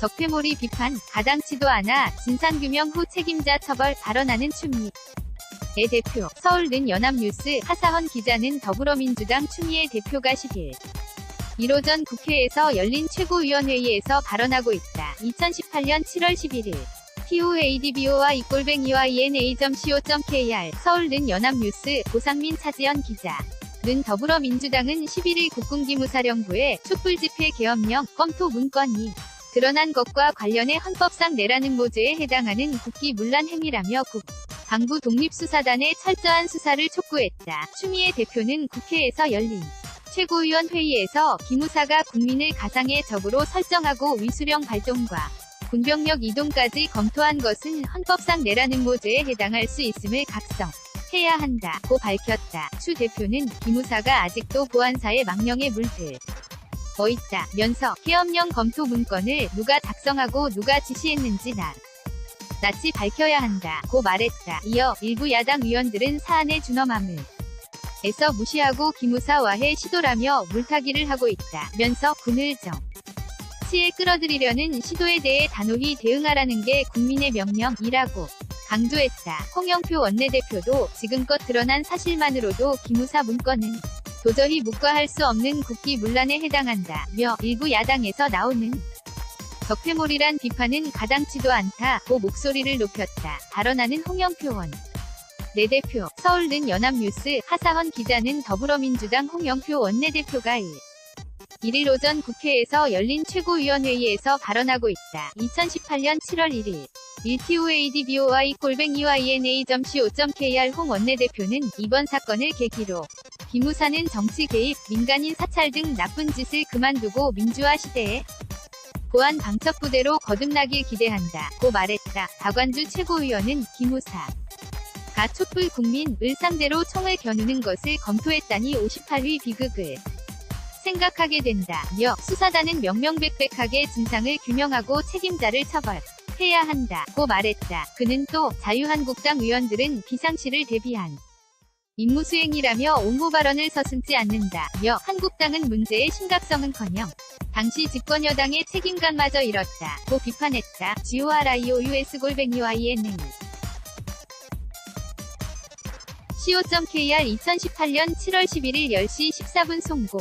적폐몰이 비판, 가당치도 않아 진상규명 후 책임자 처벌 발언하는 추미. 의 대표, 서울는 연합뉴스 하사헌 기자는 더불어민주당 추미애 대표가 10일 1호 전 국회에서 열린 최고위원회의에서 발언하고 있다. 2018년 7월 11일 TOADBO와 이꼴뱅이와 ENA.co.kr 서울는 연합뉴스 고상민 차지연 기자 는 더불어민주당은 11일 국군기무사령부의 촛불집회 계엄령 검토 문건이 드러난 것과 관련해 헌법상 내라는 모제에 해당하는 국기 문란 행위라며 국 방부 독립수사단의 철저한 수사를 촉구했다. 추미애 대표는 국회에서 열린 최고위원 회의에서 기무사가 국민을 가상의 적으로 설정하고 위수령 발동과 군병력 이동까지 검토한 것은 헌법상 내라는 모제에 해당할 수 있음을 각성 해야 한다고 밝혔다. 추 대표는 기무사가 아직도 보안사의 망령에 물들 어 있다 면서 계엄령 검토 문건을 누가 작성하고 누가 지시했는지 나 낯이 밝혀야 한다 고 말했다. 이어 일부 야당 의원들은 사안의 준엄함을 에서 무시하고 기무사 와해 시도라며 물타기를 하고 있다. 면서 군을 정 치에 끌어들이려는 시도에 대해 단호히 대응하라는 게 국민의 명령이라고 강조했다. 홍영표 원내대표도 지금껏 드러난 사실만으로도 기무사 문건은 도저히 묵과할 수 없는 국기 문란에 해당한다며 일부 야당에서 나오는 적폐몰이란 비판은 가당치도 않다고 목소리를 높였다. 발언하는 홍영표 원. 내 대표, 서울는 연합뉴스 하사헌 기자는 더불어민주당 홍영표 원내대표가 1. 1일 오전 국회에서 열린 최고위원회의에서 발언하고 있다. 2018년 7월 1일 1TOADBO와 이꼴뱅이와 ENA.co.kr 홍 원내대표는 이번 사건을 계기로 기무사는 정치 개입, 민간인 사찰 등 나쁜 짓을 그만두고 민주화 시대에 보안 방첩 부대로 거듭나길 기대한다 고 말했다. 박완주 최고위원은 기무사 가 촛불 국민을 상대로 총을 겨누는 것을 검토했다니 58위 비극을 생각하게 된다 며 수사단은 명명백백하게 진상을 규명하고 책임자를 처벌해야 한다 고 말했다. 그는 또 자유한국당 의원들은 비상시를 대비한 임무 수행이라며 옹호 발언을 서슴지 않는다 며 한국당은 문제의 심각성은커녕 당시 집권 여당의 책임감마저 잃었다 고 비판했다. GORIOUS 골뱅이와 ENA co.kr 2018년 7월 11일 10시 14분 송고